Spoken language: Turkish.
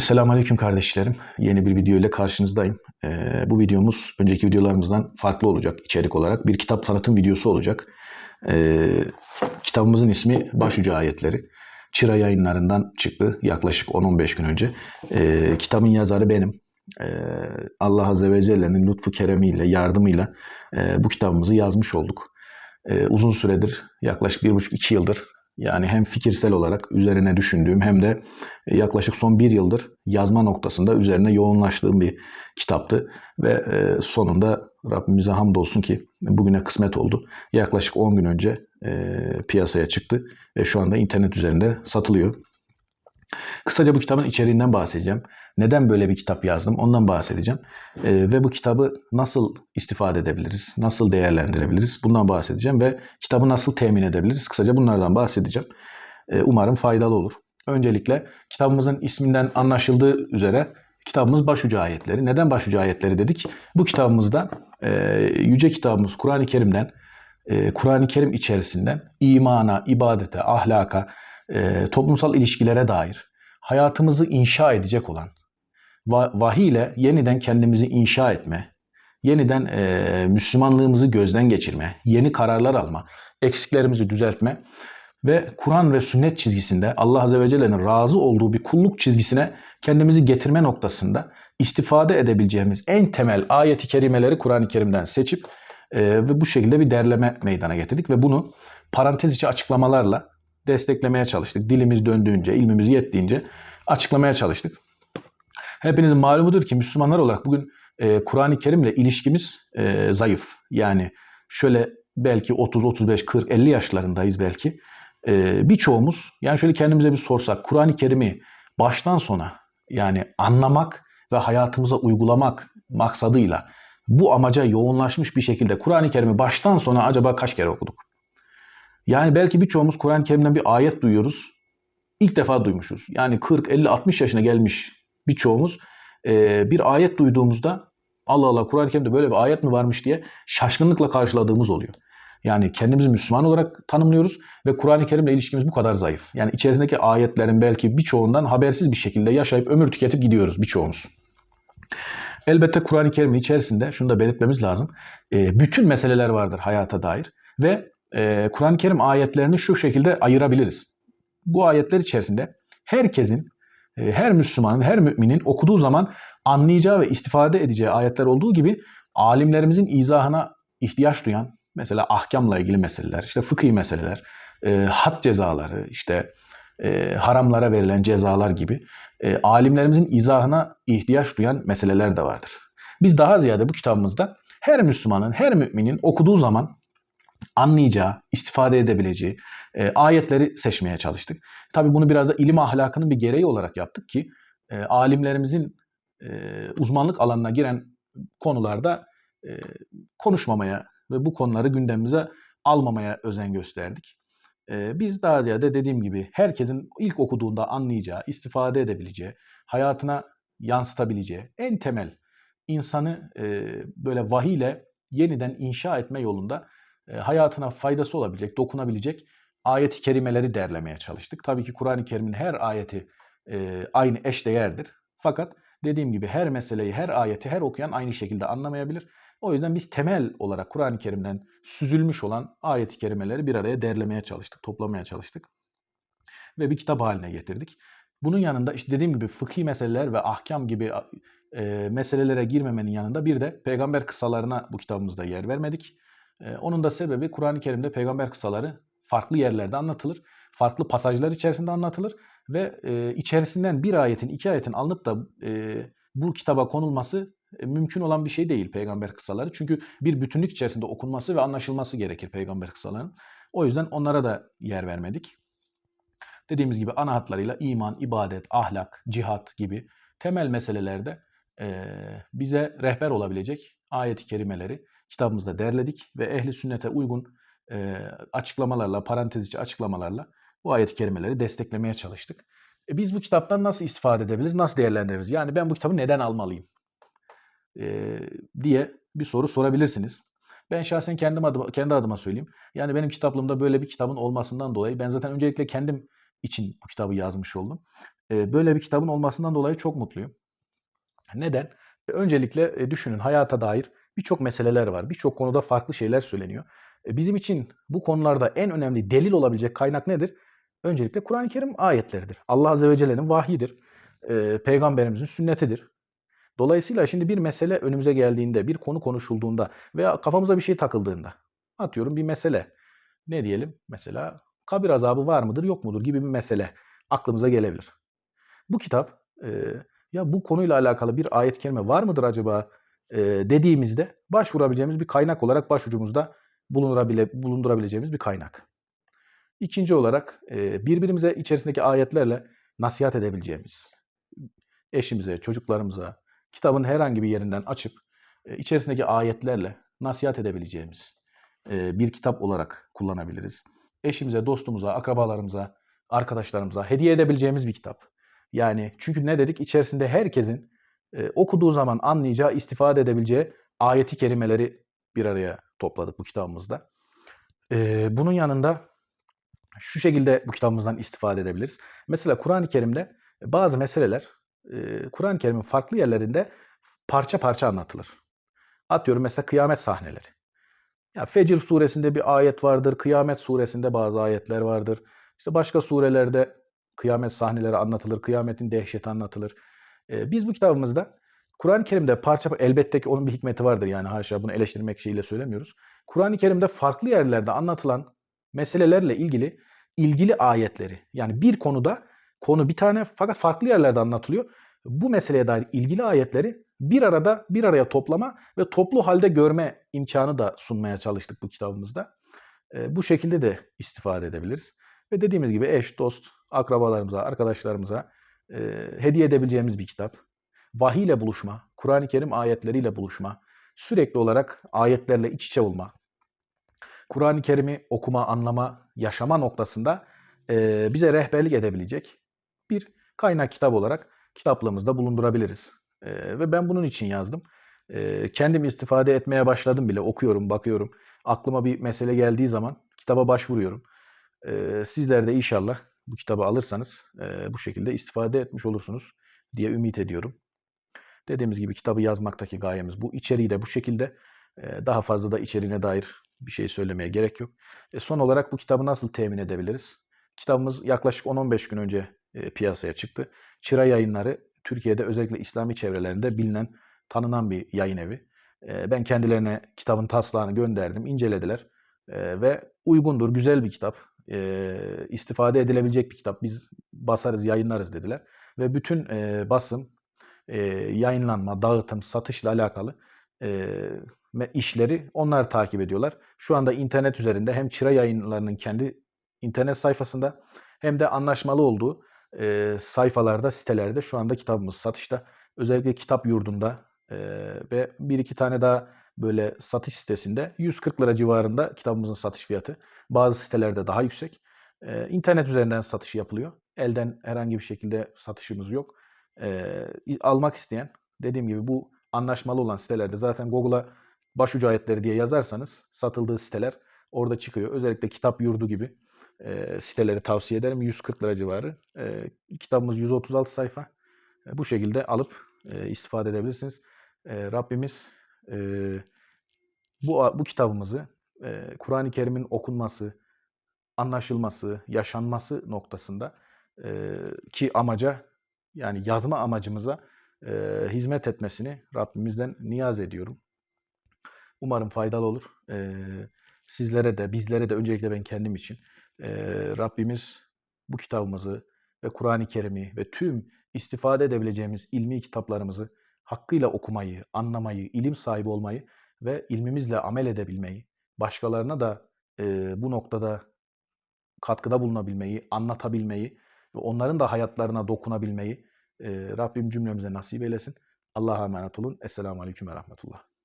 Esselamu Aleyküm kardeşlerim. Yeni bir video ile karşınızdayım. Ee, bu videomuz önceki videolarımızdan farklı olacak içerik olarak. Bir kitap tanıtım videosu olacak. Ee, kitabımızın ismi Başucu Ayetleri. Çıra yayınlarından çıktı yaklaşık 10-15 gün önce. Ee, kitabın yazarı benim. Ee, Allah Azze ve Celle'nin lütfu keremiyle, yardımıyla e, bu kitabımızı yazmış olduk. Ee, uzun süredir, yaklaşık 1,5-2 yıldır yani hem fikirsel olarak üzerine düşündüğüm hem de yaklaşık son bir yıldır yazma noktasında üzerine yoğunlaştığım bir kitaptı. Ve e, sonunda Rabbimize hamdolsun ki bugüne kısmet oldu. Yaklaşık 10 gün önce e, piyasaya çıktı ve şu anda internet üzerinde satılıyor. Kısaca bu kitabın içeriğinden bahsedeceğim. Neden böyle bir kitap yazdım ondan bahsedeceğim. Ee, ve bu kitabı nasıl istifade edebiliriz, nasıl değerlendirebiliriz bundan bahsedeceğim. Ve kitabı nasıl temin edebiliriz kısaca bunlardan bahsedeceğim. Ee, umarım faydalı olur. Öncelikle kitabımızın isminden anlaşıldığı üzere kitabımız başucu ayetleri. Neden başucu ayetleri dedik? Bu kitabımızda e, yüce kitabımız Kur'an-ı Kerim'den, e, Kur'an-ı Kerim içerisinden imana, ibadete, ahlaka, e, toplumsal ilişkilere dair hayatımızı inşa edecek olan, va- vahiy ile yeniden kendimizi inşa etme, yeniden e, Müslümanlığımızı gözden geçirme, yeni kararlar alma, eksiklerimizi düzeltme ve Kur'an ve sünnet çizgisinde Allah Azze ve Celle'nin razı olduğu bir kulluk çizgisine kendimizi getirme noktasında istifade edebileceğimiz en temel ayeti kerimeleri Kur'an-ı Kerim'den seçip e, ve bu şekilde bir derleme meydana getirdik ve bunu parantez içi açıklamalarla desteklemeye çalıştık. Dilimiz döndüğünce, ilmimiz yettiğince açıklamaya çalıştık. Hepinizin malumudur ki Müslümanlar olarak bugün e, Kur'an-ı Kerim'le ilişkimiz e, zayıf. Yani şöyle belki 30, 35, 40, 50 yaşlarındayız belki. E, birçoğumuz yani şöyle kendimize bir sorsak Kur'an-ı Kerim'i baştan sona yani anlamak ve hayatımıza uygulamak maksadıyla bu amaca yoğunlaşmış bir şekilde Kur'an-ı Kerim'i baştan sona acaba kaç kere okuduk? Yani belki birçoğumuz Kur'an-ı Kerim'den bir ayet duyuyoruz. İlk defa duymuşuz. Yani 40, 50, 60 yaşına gelmiş birçoğumuz e, bir ayet duyduğumuzda Allah Allah Kur'an-ı Kerim'de böyle bir ayet mi varmış diye şaşkınlıkla karşıladığımız oluyor. Yani kendimizi Müslüman olarak tanımlıyoruz ve Kur'an-ı Kerim'le ilişkimiz bu kadar zayıf. Yani içerisindeki ayetlerin belki birçoğundan habersiz bir şekilde yaşayıp ömür tüketip gidiyoruz birçoğumuz. Elbette Kur'an-ı Kerim'in içerisinde şunu da belirtmemiz lazım. E, bütün meseleler vardır hayata dair ve e, Kur'an-ı Kerim ayetlerini şu şekilde ayırabiliriz. Bu ayetler içerisinde herkesin, e, her Müslümanın, her müminin okuduğu zaman anlayacağı ve istifade edeceği ayetler olduğu gibi alimlerimizin izahına ihtiyaç duyan, mesela ahkamla ilgili meseleler, işte fıkhi meseleler, e, had cezaları, işte e, haramlara verilen cezalar gibi e, alimlerimizin izahına ihtiyaç duyan meseleler de vardır. Biz daha ziyade bu kitabımızda her Müslümanın, her müminin okuduğu zaman anlayacağı, istifade edebileceği e, ayetleri seçmeye çalıştık. Tabii bunu biraz da ilim ahlakının bir gereği olarak yaptık ki e, alimlerimizin e, uzmanlık alanına giren konularda e, konuşmamaya ve bu konuları gündemimize almamaya özen gösterdik. E, biz daha ziyade dediğim gibi herkesin ilk okuduğunda anlayacağı, istifade edebileceği, hayatına yansıtabileceği en temel insanı e, böyle vahiyle yeniden inşa etme yolunda hayatına faydası olabilecek, dokunabilecek ayet-i kerimeleri derlemeye çalıştık. Tabii ki Kur'an-ı Kerim'in her ayeti e, aynı eşdeğerdir. Fakat dediğim gibi her meseleyi, her ayeti her okuyan aynı şekilde anlamayabilir. O yüzden biz temel olarak Kur'an-ı Kerim'den süzülmüş olan ayet-i kerimeleri bir araya derlemeye çalıştık, toplamaya çalıştık. Ve bir kitap haline getirdik. Bunun yanında işte dediğim gibi fıkhi meseleler ve ahkam gibi e, meselelere girmemenin yanında bir de peygamber kıssalarına bu kitabımızda yer vermedik. Ee, onun da sebebi Kur'an-ı Kerim'de peygamber kıssaları farklı yerlerde anlatılır. Farklı pasajlar içerisinde anlatılır. Ve e, içerisinden bir ayetin, iki ayetin alınıp da e, bu kitaba konulması e, mümkün olan bir şey değil peygamber kıssaları. Çünkü bir bütünlük içerisinde okunması ve anlaşılması gerekir peygamber kıssalarının. O yüzden onlara da yer vermedik. Dediğimiz gibi ana hatlarıyla iman, ibadet, ahlak, cihat gibi temel meselelerde bize rehber olabilecek ayet-i kerimeleri kitabımızda derledik ve ehli sünnete uygun açıklamalarla, parantez içi açıklamalarla bu ayet-i kerimeleri desteklemeye çalıştık. E, biz bu kitaptan nasıl istifade edebiliriz, nasıl değerlendirebiliriz? Yani ben bu kitabı neden almalıyım? E, diye bir soru sorabilirsiniz. Ben şahsen kendim adıma, kendi adıma söyleyeyim. Yani benim kitaplığımda böyle bir kitabın olmasından dolayı ben zaten öncelikle kendim için bu kitabı yazmış oldum. e, böyle bir kitabın olmasından dolayı çok mutluyum. Neden? E, Öncelikle e, düşünün hayata dair birçok meseleler var. Birçok konuda farklı şeyler söyleniyor. E, Bizim için bu konularda en önemli delil olabilecek kaynak nedir? Öncelikle Kur'an-ı Kerim ayetleridir. Allah Azze ve Celle'nin vahyidir. E, Peygamberimizin sünnetidir. Dolayısıyla şimdi bir mesele önümüze geldiğinde, bir konu konuşulduğunda veya kafamıza bir şey takıldığında, atıyorum bir mesele, ne diyelim? Mesela kabir azabı var mıdır, yok mudur gibi bir mesele aklımıza gelebilir. Bu kitap, e, ya bu konuyla alakalı bir ayet-i kerime var mıdır acaba dediğimizde başvurabileceğimiz bir kaynak olarak başucumuzda bulundurabile, bulundurabileceğimiz bir kaynak. İkinci olarak birbirimize içerisindeki ayetlerle nasihat edebileceğimiz, eşimize, çocuklarımıza, kitabın herhangi bir yerinden açıp içerisindeki ayetlerle nasihat edebileceğimiz bir kitap olarak kullanabiliriz. Eşimize, dostumuza, akrabalarımıza, arkadaşlarımıza hediye edebileceğimiz bir kitap. Yani çünkü ne dedik? İçerisinde herkesin e, okuduğu zaman anlayacağı, istifade edebileceği ayeti kerimeleri bir araya topladık bu kitabımızda. E, bunun yanında şu şekilde bu kitabımızdan istifade edebiliriz. Mesela Kur'an-ı Kerim'de bazı meseleler e, Kur'an-ı Kerim'in farklı yerlerinde parça parça anlatılır. Atıyorum mesela kıyamet sahneleri. Ya Fecir suresinde bir ayet vardır, Kıyamet suresinde bazı ayetler vardır. İşte başka surelerde kıyamet sahneleri anlatılır, kıyametin dehşeti anlatılır. Ee, biz bu kitabımızda Kur'an-ı Kerim'de parça elbette ki onun bir hikmeti vardır yani haşa bunu eleştirmek şeyiyle söylemiyoruz. Kur'an-ı Kerim'de farklı yerlerde anlatılan meselelerle ilgili ilgili ayetleri yani bir konuda konu bir tane fakat farklı yerlerde anlatılıyor. Bu meseleye dair ilgili ayetleri bir arada bir araya toplama ve toplu halde görme imkanı da sunmaya çalıştık bu kitabımızda. E, bu şekilde de istifade edebiliriz. Ve dediğimiz gibi eş, dost, akrabalarımıza, arkadaşlarımıza e, hediye edebileceğimiz bir kitap. Vahiy ile buluşma, Kur'an-ı Kerim ayetleriyle buluşma, sürekli olarak ayetlerle iç içe olma, Kur'an-ı Kerim'i okuma, anlama, yaşama noktasında e, bize rehberlik edebilecek bir kaynak kitap olarak kitaplığımızda bulundurabiliriz. E, ve ben bunun için yazdım. E, kendim istifade etmeye başladım bile. Okuyorum, bakıyorum. Aklıma bir mesele geldiği zaman kitaba başvuruyorum. E, sizler de inşallah bu kitabı alırsanız e, bu şekilde istifade etmiş olursunuz diye ümit ediyorum. Dediğimiz gibi kitabı yazmaktaki gayemiz bu. İçeriği de bu şekilde. E, daha fazla da içeriğine dair bir şey söylemeye gerek yok. E, son olarak bu kitabı nasıl temin edebiliriz? Kitabımız yaklaşık 10-15 gün önce e, piyasaya çıktı. Çıra Yayınları Türkiye'de özellikle İslami çevrelerinde bilinen, tanınan bir yayın evi. E, ben kendilerine kitabın taslağını gönderdim, incelediler e, ve uygundur, güzel bir kitap, e, istifade edilebilecek bir kitap. Biz basarız, yayınlarız dediler ve bütün e, basım, e, yayınlanma, dağıtım, satışla alakalı e, işleri onlar takip ediyorlar. Şu anda internet üzerinde hem Çıra yayınlarının kendi internet sayfasında hem de anlaşmalı olduğu e, sayfalarda, sitelerde şu anda kitabımız satışta. Özellikle kitap yurdunda e, ve bir iki tane daha böyle satış sitesinde 140 lira civarında kitabımızın satış fiyatı. Bazı sitelerde daha yüksek. E, internet üzerinden satış yapılıyor. Elden herhangi bir şekilde satışımız yok. E, almak isteyen dediğim gibi bu anlaşmalı olan sitelerde zaten Google'a başucu ayetleri diye yazarsanız satıldığı siteler orada çıkıyor. Özellikle kitap yurdu gibi e, siteleri tavsiye ederim. 140 lira civarı. E, kitabımız 136 sayfa. E, bu şekilde alıp e, istifade edebilirsiniz. E, Rabbimiz e, bu bu kitabımızı e, Kur'an-ı Kerim'in okunması, anlaşılması, yaşanması noktasında e, ki amaca yani yazma amacımıza e, hizmet etmesini Rabbimizden niyaz ediyorum. Umarım faydalı olur. E, sizlere de bizlere de öncelikle ben kendim için e, Rabbimiz bu kitabımızı ve Kur'an-ı Kerim'i ve tüm istifade edebileceğimiz ilmi kitaplarımızı hakkıyla okumayı, anlamayı, ilim sahibi olmayı ve ilmimizle amel edebilmeyi, başkalarına da e, bu noktada katkıda bulunabilmeyi, anlatabilmeyi ve onların da hayatlarına dokunabilmeyi e, Rabbim cümlemize nasip eylesin. Allah'a emanet olun. Esselamu Aleyküm ve Rahmetullah.